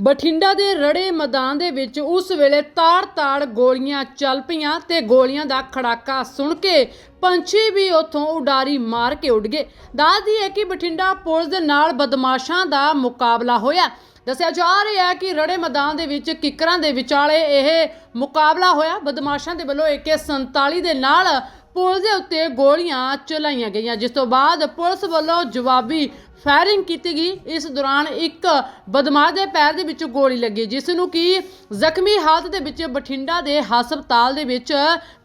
ਬਠਿੰਡਾ ਦੇ ਰੜੇ ਮੈਦਾਨ ਦੇ ਵਿੱਚ ਉਸ ਵੇਲੇ ਤਾੜ-ਤਾੜ ਗੋਲੀਆਂ ਚੱਲ ਪਈਆਂ ਤੇ ਗੋਲੀਆਂ ਦਾ ਖੜਾਕਾ ਸੁਣ ਕੇ ਪੰਛੀ ਵੀ ਉੱਥੋਂ ਉਡਾਰੀ ਮਾਰ ਕੇ ਉੱਡ ਗਏ। ਦੱਸਦੀ ਹੈ ਕਿ ਬਠਿੰਡਾ ਪੁਲਿਸ ਦੇ ਨਾਲ ਬਦਮਾਸ਼ਾਂ ਦਾ ਮੁਕਾਬਲਾ ਹੋਇਆ। ਦੱਸਿਆ ਜਾ ਰਿਹਾ ਹੈ ਕਿ ਰੜੇ ਮੈਦਾਨ ਦੇ ਵਿੱਚ ਕਿੱਕਰਾਂ ਦੇ ਵਿਚਾਲੇ ਇਹ ਮੁਕਾਬਲਾ ਹੋਇਆ। ਬਦਮਾਸ਼ਾਂ ਦੇ ਵੱਲੋਂ AK47 ਦੇ ਨਾਲ ਪੁਲਿਸ ਦੇ ਉੱਤੇ ਗੋਲੀਆਂ ਚਲਾਈਆਂ ਗਈਆਂ। ਜਿਸ ਤੋਂ ਬਾਅਦ ਪੁਲਿਸ ਵੱਲੋਂ ਜਵਾਬੀ ਫਾਇਰਿੰਗ ਕੀਤੀ ਗਈ। ਇਸ ਦੌਰਾਨ ਇੱਕ ਬਦਮਾਸ਼ ਦੇ ਪੈਰ ਦੇ ਵਿੱਚ ਗੋਲੀ ਲੱਗੀ, ਜਿਸ ਨੂੰ ਕਿ ਜ਼ਖਮੀ ਹਾਲਤ ਦੇ ਵਿੱਚ ਬਠਿੰਡਾ ਦੇ ਹਸਪਤਾਲ ਦੇ ਵਿੱਚ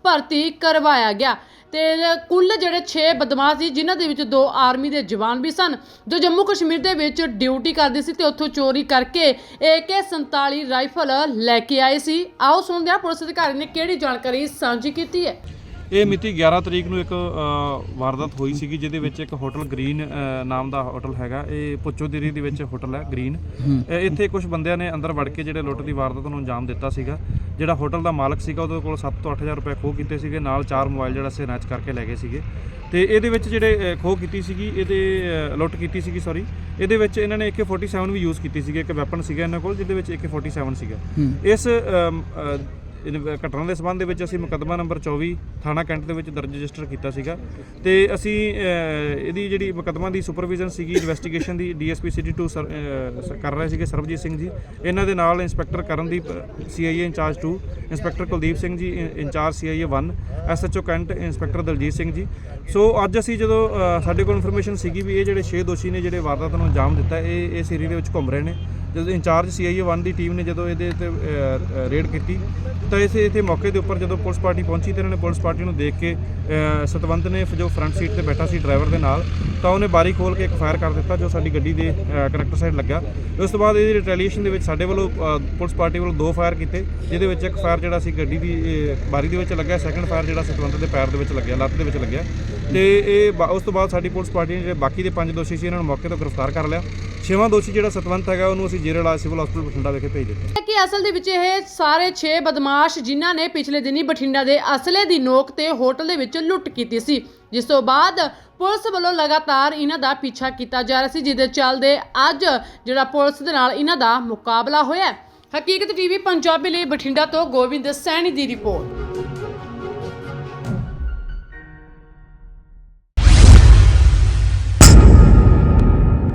ਭਰਤੀ ਕਰਵਾਇਆ ਗਿਆ। ਤੇ ਕੁੱਲ ਜਿਹੜੇ 6 ਬਦਮਾਸ਼ ਸੀ, ਜਿਨ੍ਹਾਂ ਦੇ ਵਿੱਚ ਦੋ ਆਰਮੀ ਦੇ ਜਵਾਨ ਵੀ ਸਨ, ਜੋ ਜੰਮੂ ਕਸ਼ਮੀਰ ਦੇ ਵਿੱਚ ਡਿਊਟੀ ਕਰਦੇ ਸੀ ਤੇ ਉੱਥੋਂ ਚੋਰੀ ਕਰਕੇ AK47 ਰਾਈਫਲ ਲੈ ਕੇ ਆਏ ਸੀ। ਆਓ ਸੁਣਦੇ ਹਾਂ ਪੁਲਿਸ ਅਧਿਕਾਰੀ ਨੇ ਕਿਹੜੀ ਜਾਣਕਾਰੀ ਸਾਂਝੀ ਕੀਤੀ ਹੈ। ਇਹ ਮਿਤੀ 11 ਤਰੀਕ ਨੂੰ ਇੱਕ ਵਾਰਦਾਤ ਹੋਈ ਸੀਗੀ ਜਿਹਦੇ ਵਿੱਚ ਇੱਕ ਹੋਟਲ ਗ੍ਰੀਨ ਨਾਮ ਦਾ ਹੋਟਲ ਹੈਗਾ। ਇਹ ਪੁੱਚੋਦੀਰੀ ਦੇ ਵਿੱਚ ਹੋਟਲ ਹੈ ਗ੍ਰੀਨ। ਇੱਥੇ ਕੁਝ ਬੰਦਿਆਂ ਨੇ ਅੰਦਰ ਵੜ ਕੇ ਜਿਹੜੇ ਲੁੱਟ ਦੀ ਵਾਰਦਾਤ ਨੂੰ ਅੰਜਾਮ ਦਿੱਤਾ ਸੀਗਾ। ਜਿਹੜਾ ਹੋਟਲ ਦਾ ਮਾਲਕ ਸੀਗਾ ਉਹਦੇ ਕੋਲ 7 ਤੋਂ 8000 ਰੁਪਏ ਖੋਹ ਕੀਤੇ ਸੀਗੇ ਨਾਲ ਚਾਰ ਮੋਬਾਈਲ ਜਿਹੜਾ ਸਨੈਚ ਕਰਕੇ ਲੈ ਗਏ ਸੀਗੇ। ਤੇ ਇਹਦੇ ਵਿੱਚ ਜਿਹੜੇ ਖੋਹ ਕੀਤੀ ਸੀਗੀ ਇਹਦੇ ਲੁੱਟ ਕੀਤੀ ਸੀਗੀ ਸੌਰੀ ਇਹਦੇ ਵਿੱਚ ਇਹਨਾਂ ਨੇ AK47 ਵੀ ਯੂਜ਼ ਕੀਤੀ ਸੀਗੀ ਇੱਕ ਵੈਪਨ ਸੀਗਾ ਇਹਨਾਂ ਕੋਲ ਜਿਹਦੇ ਵਿੱਚ AK47 ਸੀਗਾ। ਇਸ ਅਮ, ਘਟਨਾ ਦੇ ਸਬੰਧ ਦੇ ਵਿੱਚ ਅਸੀਂ ਮੁਕੱਦਮਾ ਨੰਬਰ 24 ਥਾਣਾ ਕੈਂਟ ਦੇ ਵਿੱਚ ਦਰਜ ਰਜਿਸਟਰ ਕੀਤਾ ਸੀਗਾ। ਤੇ ਅਸੀਂ ਅਹ, ਇਹਦੀ ਜਿਹੜੀ ਮੁਕੱਦਮਾ ਦੀ ਸੁਪਰਵਿਜ਼ਨ ਸੀਗੀ ਇਨਵੈਸਟੀਗੇਸ਼ਨ ਦੀ ਡੀਐਸਪੀ ਸਿਟੀ 2 ਸਰ- ਅਹ, ਕਰ ਰਹੇ ਸੀਗੇ ਸਰਬਜੀਤ ਸਿੰਘ ਜੀ। ਇਹਨਾਂ ਦੇ ਨਾਲ inspector Karandeep CIA incharge 2 inspector Kuldeep Singh ji ਇ- incharge CIA 1 SHO cantt inspector Daljit Singh ji. So ਅੱਜ ਅਸੀਂ ਜਦੋਂ ਅਹ, ਸਾਡੇ ਕੋਲ ਇਨਫੋਰਮੇਸ਼ਨ ਸੀਗੀ ਵੀ ਇਹ ਜਿਹੜੇ 6 ਦੋਸ਼ੀ ਨੇ ਜਿਹੜੇ ਵਾਰਦਾਤ ਨੂੰ ਅੰਜਾਮ ਦਿੱਤਾ ਇਹ ਇਸ ਏਰੀਆ ਦੇ ਵਿੱਚ ਘੁੰਮ ਰਹੇ ਨੇ। ਜਦੋਂ ਇੰਚਾਰਜ ਸੀਆਈਏ 1 ਦੀ ਟੀਮ ਨੇ ਜਦੋਂ ਇਹਦੇ ਤੇ ਰੇਡ ਕੀਤੀ, ਤਾਂ ਇਸੇ, ਇੱਥੇ ਮੌਕੇ ਦੇ ਉੱਪਰ ਜਦੋਂ ਪੁਲਿਸ ਪਾਰਟੀ ਪਹੁੰਚੀ ਤੇ ਇਹਨਾਂ ਨੇ ਪੁਲਿਸ ਪਾਰਟੀ ਨੂੰ ਦੇਖ ਕੇ ਸਤਵੰਤ ਨੇ ਜੋ ਫਰੰਟ ਸੀਟ ਤੇ ਬੈਠਾ ਸੀ ਡਰਾਈਵਰ ਦੇ ਨਾਲ, ਤਾਂ ਉਹਨੇ ਬਾਰੀ ਖੋਲ ਕੇ ਇੱਕ ਫਾਇਰ ਕਰ ਦਿੱਤਾ ਜੋ ਸਾਡੀ ਗੱਡੀ ਦੇ ਕਰੈਕਟਰ ਸਾਈਡ ਲੱਗਾ ਉਸ ਤੋਂ ਬਾਅਦ ਇਹਦੀ ਰਿਟੈਲੀਏਸ਼ਨ ਦੇ ਵਿੱਚ ਸਾਡੇ ਵੱਲੋਂ ਪੁਲਿਸ ਪਾਰਟੀ ਵੱਲੋਂ ਦੋ ਫਾਇਰ ਕੀਤੇ, ਜਿਹਦੇ ਵਿੱਚ ਇੱਕ ਫਾਇਰ ਜਿਹੜਾ ਸੀ ਗੱਡੀ ਦੀ ਬਾਰੀ ਦੇ ਵਿੱਚ ਲੱਗਿਆ ਸੈਕੰਡ ਫਾਇਰ ਜਿਹੜਾ ਸਤਵੰਤ ਦੇ ਪੈਰ ਦੇ ਵਿੱਚ ਲੱਗਿਆ, ਲੱਤ ਦੇ ਵਿੱਚ ਲੱਗਿਆ। ਤੇ ਇਹ ਬਾ- ਉਸ ਤੋਂ ਬਾਅਦ ਸਾਡੀ ਪੁਲਿਸ ਪਾਰਟੀ ਨੇ ਜਿਹੜੇ ਬਾਕੀ ਦੇ ਪੰਜ ਦੋਸ਼ੀ ਸੀ, ਇਹਨਾਂ ਨੂੰ ਮੌਕੇ ਤੋਂ ਗ੍ਰਿਫਤਾਰ ਕਰ ਲਿਆ। ਛੇਵਾਂ ਦੋਸ਼ੀ ਜਿਹੜਾ ਸਤਵੰਤ ਹੈਗਾ, ਉਹਨੂੰ ਅਸੀਂ ਜੇਰੇ ਇਲਾਜ ਸਿਵਲ ਹਸਪੀਟਲ ਬਠਿੰਡਾ ਵਿਖੇ ਭੇਜ ਦਿੱਤਾ ਕਿ ਅਸਲ ਦੇ ਵਿੱਚ ਇਹ ਸਾਰੇ 6 ਬਦਮਾਸ਼ ਜਿਨ੍ਹਾਂ ਨੇ ਪਿਛਲੇ ਦਿਨੀ ਬਠਿੰਡਾ ਦੇ ਅਸਲੇ ਦੀ ਨੋਕ ਤੇ ਹੋਟਲ ਦੇ ਵਿੱਚ ਲੁੱਟ ਕੀਤੀ ਸੀ, ਜਿਸ ਤੋਂ ਬਾਅਦ ਪੁਲਿਸ ਵੱਲੋਂ ਲਗਾਤਾਰ ਇਹਨਾਂ ਦਾ ਪਿੱਛਾ ਕੀਤਾ ਜਾ ਰਿਹਾ ਸੀ, ਜਿਹਦੇ ਚੱਲਦੇ ਅੱਜ ਜਿਹੜਾ ਪੁਲਿਸ ਦੇ ਨਾਲ ਇਹਨਾਂ ਦਾ ਮੁਕਾਬਲਾ ਹੋਇਆ ਹੈ। ਹਕੀਕਤ ਟੀਵੀ, ਪੰਜਾਬੀ ਲਈ ਬਠਿੰਡਾ ਤੋਂ ਗੋਬਿੰਦ ਸੈਣੀ ਦੀ ਰਿਪੋਰਟ